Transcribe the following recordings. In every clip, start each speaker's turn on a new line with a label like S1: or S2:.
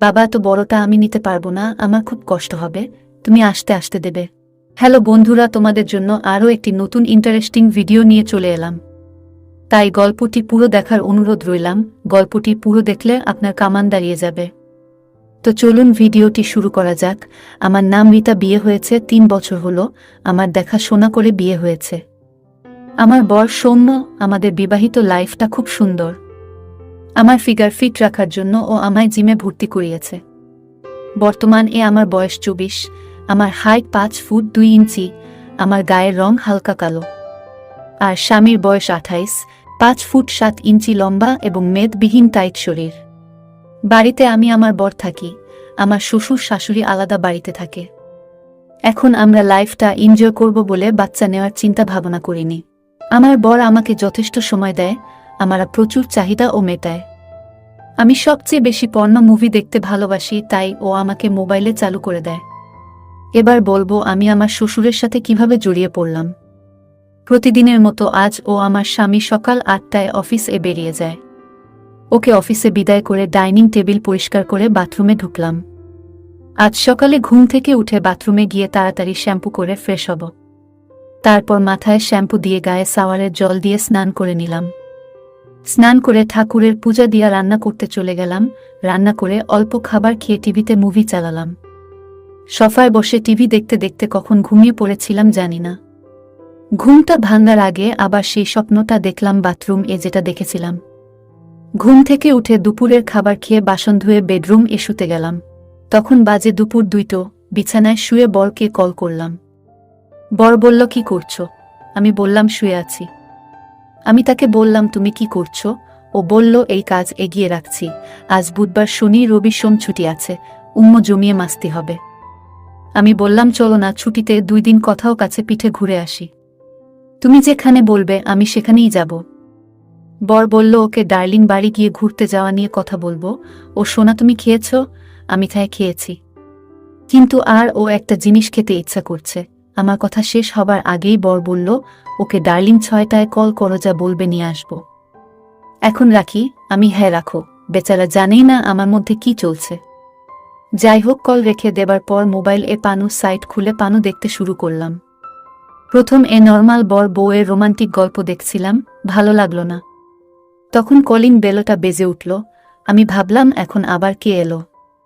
S1: বাবা, এত বড়টা আমি নিতে পারব না, আমার খুব কষ্ট হবে, তুমি আসতে আসতে দেবে। হ্যালো বন্ধুরা, তোমাদের জন্য আরও একটি নতুন ইন্টারেস্টিং ভিডিও নিয়ে চলে এলাম। তাই গল্পটি পুরো দেখার অনুরোধ রইলাম, গল্পটি পুরো দেখলে আপনার কামান দাঁড়িয়ে যাবে। তো চলুন ভিডিওটি শুরু করা যাক। আমার নাম রীতা, বিয়ে হয়েছে তিন বছর হলো, আমার দেখা শোনা করে বিয়ে হয়েছে। আমার বর সৌম্য, আমাদের বিবাহিত লাইফটা খুব সুন্দর। আমার ফিগার ফিট রাখার জন্য ও আমায় জিমে ভর্তি করিয়েছে। বর্তমান এ আমার বয়স চব্বিশ, আমার হাইট পাঁচ ফুট দুই ইঞ্চি, আমার গায়ের রং হালকা কালো। আর স্বামীর বয়স আঠাইশ, পাঁচ ফুট সাত ইঞ্চি লম্বা এবং মেদবিহীন টাইট শরীর। বাড়িতে আমি আমার বর থাকি, আমার শ্বশুর শাশুড়ি আলাদা বাড়িতে থাকে। এখন আমরা লাইফটা এনজয় করব বলে বাচ্চা নেওয়ার চিন্তা ভাবনা করিনি। আমার বর আমাকে যথেষ্ট সময় দেয়, আমারা প্রচুর চাহিদা ও মেটায়। আমি সবচেয়ে বেশি পর্ণ মুভি দেখতে ভালোবাসি, তাই ও আমাকে মোবাইলে চালু করে দেয়। এবার বলব, আমি আমার শ্বশুরের সাথে কীভাবে জড়িয়ে পড়লাম। প্রতিদিনের মতো আজ ও আমার স্বামী সকাল আটটায় অফিসে বেরিয়ে যায়। ওকে অফিসে বিদায় করে ডাইনিং টেবিল পরিষ্কার করে বাথরুমে ঢুকলাম। আজ সকালে ঘুম থেকে উঠে বাথরুমে গিয়ে তাড়াতাড়ি শ্যাম্পু করে ফ্রেশ হব। তারপর মাথায় শ্যাম্পু দিয়ে গায়ে সাওয়ারের জল দিয়ে স্নান করে নিলাম। স্নান করে ঠাকুরের পূজা দিয়া রান্না করতে চলে গেলাম, রান্না করে অল্প খাবার খেয়ে টিভিতে মুভি চালালাম। সফায় বসে টিভি দেখতে দেখতে কখন ঘুমিয়ে পড়েছিলাম জানি না। ঘুমটা ভাঙার আগে আবার সেই স্বপ্নটা দেখলাম বাথরুম এ যেটা দেখেছিলাম। ঘুম থেকে উঠে দুপুরের খাবার খেয়ে বাসন ধুয়ে বেডরুম এ শুতে গেলাম। তখন বাজে দুপুর দুইটো, বিছানায় শুয়ে বরকে কল করলাম। বর বলল, কি করছ? আমি বললাম, শুয়ে আছি। আমি তাকে বললাম, তুমি কি করছ? ও বলল, এই কাজ এগিয়ে রাখছি। আজ বুধবার শনি, রবি, সোম ছুটি আছে। উম্ম জমিয়ে মাস্তি হবে। আমি বললাম, চলো না, ছুটিতে দুই দিন কথাও কাছে পিঠে ঘুরে আসি। তুমি যেখানে বলবে, আমি সেখানেই যাব। বর বলল, ওকে ডার্লিং বাড়ি গিয়ে ঘুরতে যাওয়া নিয়ে কথা বলব। ও, সোনা, তুমি খেয়েছ? আমি তাই খেয়েছি। কিন্তু আর ও একটা জিনিস খেতে ইচ্ছা করছে। আমার কথা শেষ হবার আগেই বর বলল, ওকে ডার্লিং ছয়টায় কল করো, যা বলবে, নিয়ে আসব। এখন রাখি, আমি হ্যাঁ রাখো। বেচারা জানেই না আমার মধ্যে কি চলছে। যাই হোক, কল রেখে দেবার পর মোবাইল এ পানু সাইট খুলে পানু দেখতে শুরু করলাম। প্রথম এ নর্মাল বর বউয়ের রোমান্টিক গল্প দেখছিলাম, ভালো লাগল না। তখন কলিং বেলটা বেজে উঠল, আমি ভাবলাম, এখন আবার কে এলো?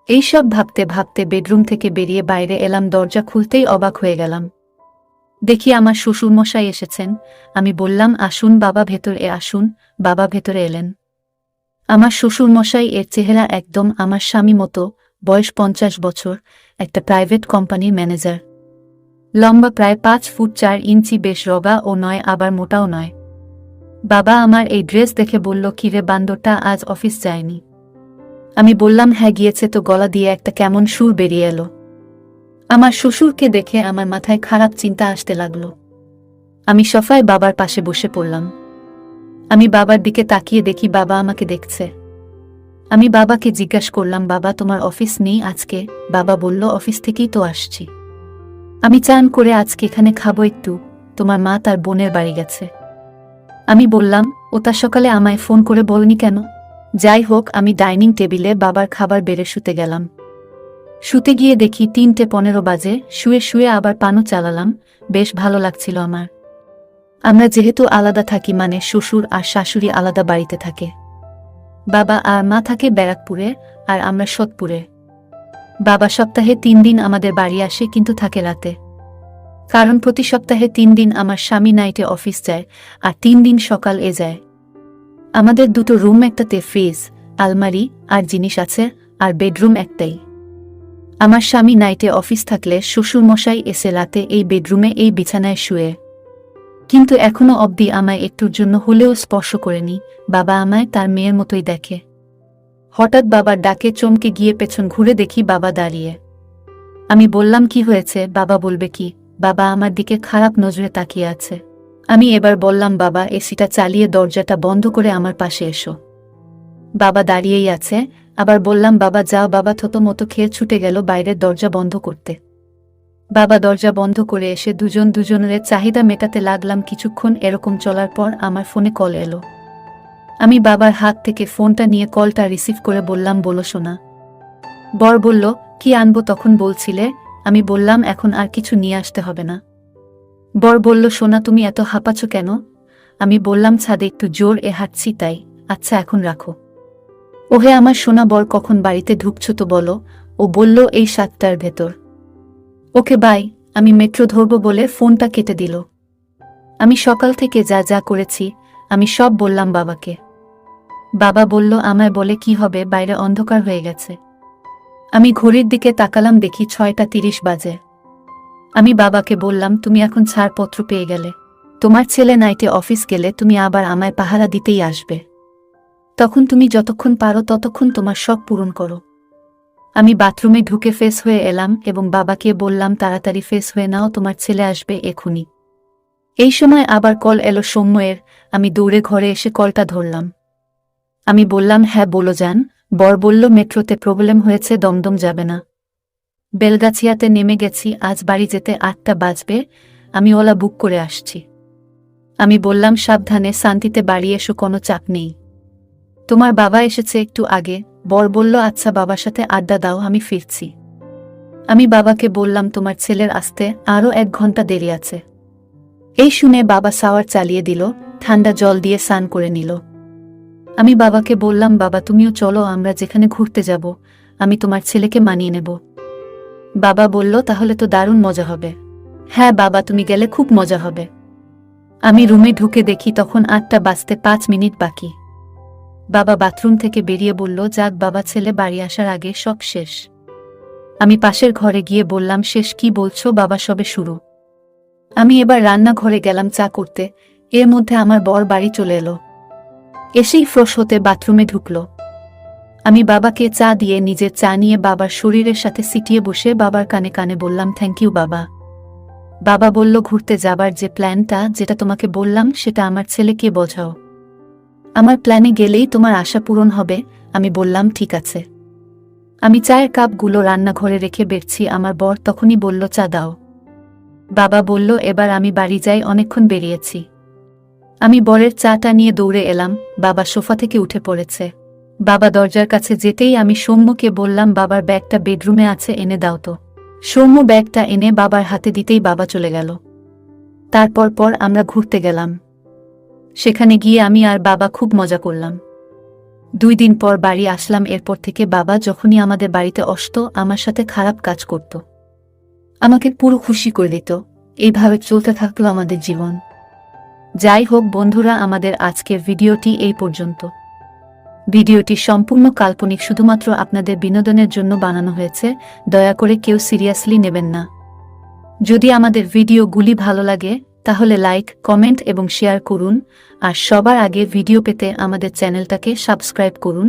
S1: এইসব ভাবতে ভাবতে বেডরুম থেকে বেরিয়ে বাইরে এলাম, দরজা খুলতেই অবাক হয়ে গেলাম। দেখি আমার শ্বশুরমশাই এসেছেন। আমি বললাম, আসুন বাবা ভেতরে আসুন, বাবা ভেতরে এলেন। আমার শ্বশুরমশাই এর চেহারা একদম আমার স্বামী মতো, বয়স পঞ্চাশ বছর, একটা প্রাইভেট কোম্পানির ম্যানেজার। লম্বা প্রায় পাঁচ ফুট চার ইঞ্চি, বেশ রগা ও নয়, আবার মোটাও নয়। বাবা আমার এই ড্রেস দেখে বলল কিরে বান্দরটা, আজ অফিস যায়নি। আমি বললাম হ্যাঁ গিয়েছে তো, গলা দিয়ে একটা কেমন সুর বেরিয়ে এলো। আমার শ্বশুরকে দেখে আমার মাথায় খারাপ চিন্তা আসতে লাগল। আমি সফায় বাবার পাশে বসে পড়লাম। আমি বাবার দিকে তাকিয়ে দেখি বাবা আমাকে দেখছে। আমি বাবাকে জিজ্ঞাসা করলাম, বাবা, তোমার অফিস নেই আজকে? বাবা বলল, অফিস থেকেই তো আসছি। আমি চান করে আজকে এখানে খাব একটু। তোমার মা তার বোনের বাড়ি গেছে। আমি বললাম, ও তার সকালে আমায় ফোন করে বলনি কেন? যাই হোক, আমি ডাইনিং টেবিলে বাবার খাবার বেড়ে শুতে গেলাম। শুতে গিয়ে দেখি তিনটে পনেরো বাজে, শুয়ে শুয়ে আবার পানও চালালাম, বেশ ভালো লাগছিল আমার। আমরা যেহেতু আলাদা থাকি মানে শ্বশুর আর শাশুড়ি আলাদা বাড়িতে থাকে। বাবা আর মা থাকে ব্যারাকপুরে আর আমরা সোদপুরে। বাবা সপ্তাহে তিন দিন আমাদের বাড়ি আসে কিন্তু থাকে রাতে। কারণ প্রতি সপ্তাহে তিন দিন আমার স্বামী নাইটে অফিস যায় আর তিন দিন সকাল এ যায়। আমাদের দুটো রুম একটাতে ফ্রিজ, আলমারি আর জিনিস আছে আর বেডরুম একটাই। আমার স্বামী নাইটে অফিস থাকলে শ্বশুর মশাই এসে রাতে এই বেডরুমে এই বিছানায় শুয়ে। কিন্তু এখনও অবধি আমায় একটুর জন্য হলেও স্পর্শ করেনি, বাবা আমায় তার মেয়ের মতোই দেখে। হঠাৎ বাবার ডাকে চমকে গিয়ে পেছন ঘুরে দেখি বাবা দাঁড়িয়ে। আমি বললাম, কি হয়েছে? বাবা বলবে, কি? বাবা আমার দিকে খারাপ নজরে তাকিয়ে আছে। আমি এবার বললাম, বাবা, এসিটা চালিয়ে দরজাটা বন্ধ করে আমার পাশে এসো। বাবা দাঁড়িয়েই আছে আবার বললাম, বাবা যাও বাবা, থতো মতো খেয়ে ছুটে গেল বাইরের দরজা বন্ধ করতে। বাবা দরজা বন্ধ করে এসে দুজন দুজনের চাহিদা মেটাতে লাগলাম। কিছুক্ষণ এরকম চলার পর আমার ফোনে কল এলো। আমি বাবার হাত থেকে ফোনটা নিয়ে কলটা রিসিভ করে বললাম, বলো শোনা বর বলল, কি আনব তখন বলছিলে? আমি বললাম, এখন আর কিছু নিয়ে আসতে হবে না। বর বলল, সোনা, তুমি এত হাঁপাচ্ছ কেন? আমি বললাম, ছাদে একটু জোর, এ হাঁটছি তাই। আচ্ছা এখন রাখো। ওহে আমার সোনা বর, কখন বাড়িতে ঢুকছো তো বলো। ও বলল, এই সাতটার ভেতর। ওকে, বাই, আমি মেট্রো ধরব বলে ফোনটা কেটে দিল। আমি সকাল থেকে যা যা করেছি, আমি সব বললাম বাবাকে। বাবা বলল, আমায় বলে কি হবে, বাইরে অন্ধকার হয়ে গেছে। আমি ঘড়ির দিকে তাকালাম, দেখি ছয়টা তিরিশ বাজে। আমি বাবাকে বললাম, তুমি এখন ছাড়পত্র পেয়ে গেলে। তোমার ছেলে নাইটে অফিস গেলে তুমি আবার আমায় পাহারা দিতেই আসবে। তখন তুমি যতক্ষণ পারো ততক্ষণ তোমার শখ পূরণ করো। আমি বাথরুমে ঢুকে ফেস হয়ে এলাম এবং বাবাকে বললাম, তাড়াতাড়ি ফেস হয়ে নাও, তোমার ছেলে আসবে এখুনি। এই সময় আবার কল এলো সৌম্যের। আমি দৌড়ে ঘরে এসে কলটা ধরলাম। আমি বললাম হ্যাঁ বলো যান বর বলল, মেট্রোতে প্রবলেম হয়েছে, দমদম যাবে না। বেলগাছিয়াতে নেমে গেছি, আজ বাড়ি যেতে আটটা বাজবে, আমি ওলা বুক করে আসছি। আমি বললাম, সাবধানে, শান্তিতে বাড়ি এসো, কোনো চাপ নেই। তোমার বাবা এসেছে একটু আগে। বর বলল আচ্ছা বাবার সাথে আড্ডা দাও, আমি ফিরছি। আমি বাবাকে বললাম, তোমার ছেলের আসতে আরও এক ঘণ্টা দেরি আছে। এই শুনে বাবা সাওয়ার চালিয়ে দিল, ঠান্ডা জল দিয়ে স্নান করে নিল। আমি বাবাকে বললাম, বাবা, তুমিও চলো, আমরা যেখানে ঘুরতে যাব, আমি তোমার ছেলেকে মানিয়ে নেব। বাবা বলল, তাহলে তো দারুণ মজা হবে। হ্যাঁ বাবা, তুমি গেলে খুব মজা হবে। আমি রুমে ঢুকে দেখি, তখন আটটা বাজতে পাঁচ মিনিট বাকি। বাবা বাথরুম থেকে বেরিয়ে বলল, যাক বাবা ছেলে, বাড়ি আসার আগে সব শেষ। আমি পাশের ঘরে গিয়ে বললাম, শেষ, কি বলছো বাবা, সবে শুরু? আমি এবার রান্নাঘরে গেলাম চা করতে। এর মধ্যে আমার বর বাড়ি চলে এলো। এসেই ফ্রস হতে বাথরুমে ঢুকল। আমি বাবাকে চা দিয়ে নিজের চা নিয়ে বাবার শরীরের সাথে সিটিয়ে বসে বাবার কানে কানে বললাম থ্যাংক ইউ বাবা। বাবা বলল, ঘুরতে যাবার যে প্ল্যানটা যেটা তোমাকে বললাম, সেটা আমার ছেলেকে বোঝাও। আমার প্ল্যানে গেলেই তোমার আশা পূরণ হবে, আমি বললাম, ঠিক আছে। আমি চায়ের কাপগুলো রান্নাঘরে রেখে বেরছি, আমার বর তখনই বলল, চা দাও। বাবা বলল, এবার আমি বাড়ি যাই, অনেকক্ষণ বেরিয়েছি। আমি বরের চাটা নিয়ে দৌড়ে এলাম, বাবা সোফা থেকে উঠে পড়েছে। বাবা দরজার কাছে যেতেই আমি সৌম্যকে বললাম, বাবার ব্যাগটা বেডরুমে আছে, এনে দাও তো। সৌম্য ব্যাগটা এনে বাবার হাতে দিতেই বাবা চলে গেল। তারপর পর আমরা ঘুরতে গেলাম। সেখানে গিয়ে আমি আর বাবা খুব মজা করলাম। দুই দিন পর বাড়ি আসলাম এরপর থেকে বাবা যখনই আমাদের বাড়িতে অসত আমার সাথে খারাপ কাজ করত। আমাকে পুরো খুশি করে দিত। এইভাবে চলতে থাকল আমাদের জীবন। যাই হোক বন্ধুরা, আমাদের আজকের ভিডিওটি এই পর্যন্ত। ভিডিওটি সম্পূর্ণ কাল্পনিক শুধুমাত্র আপনাদের বিনোদনের জন্য বানানো হয়েছে। দয়া করে কেউ সিরিয়াসলি নেবেন না। যদি আমাদের ভিডিওগুলি ভালো লাগে তাহলে লাইক, কমেন্ট এবং শেয়ার করুন, আর সবার আগে ভিডিও পেতে আমাদের চ্যানেলটাকে সাবস্ক্রাইব করুন।